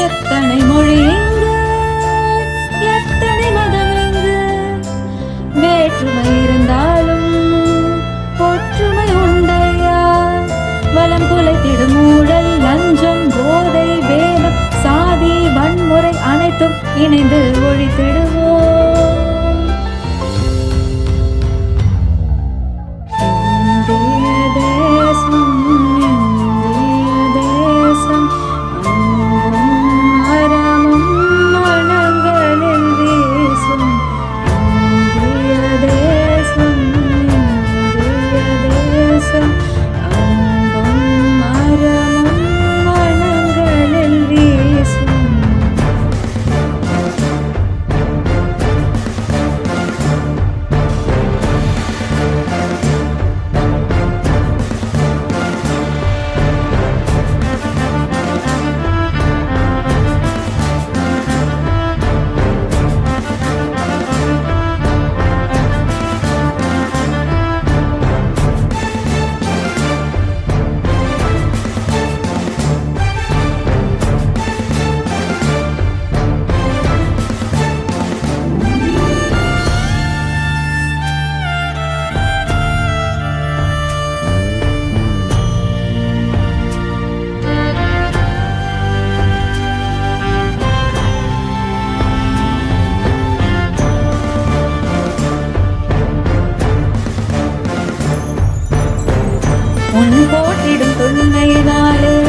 எத்தனை மொழி எங்கு எத்தனை மதம் எங்கு வேற்றுமை இருந்தாலும் ஒற்றுமை உண்டையா? வளம் குலைத்திடும் ஊழல் லஞ்சம் போதை வேலம் சாதி வன்முறை அனைத்தும் இணைந்து ஒழித்திடுவோம். போட்டிடும் தொன்மையினாலே.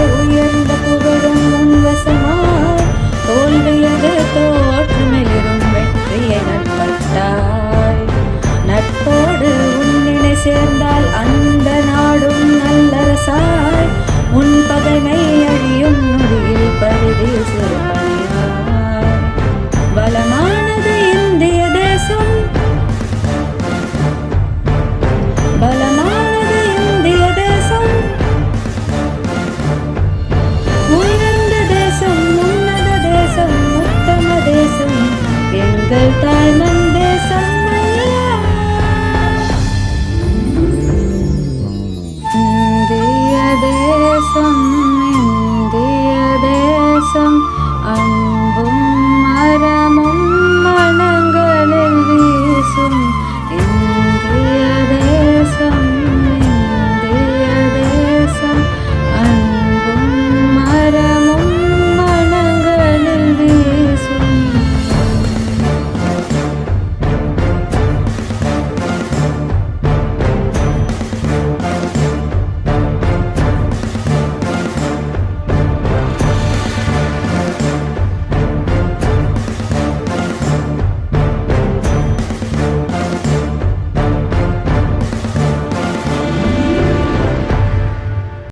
ദേശം ഇന്ത്യ ദേശം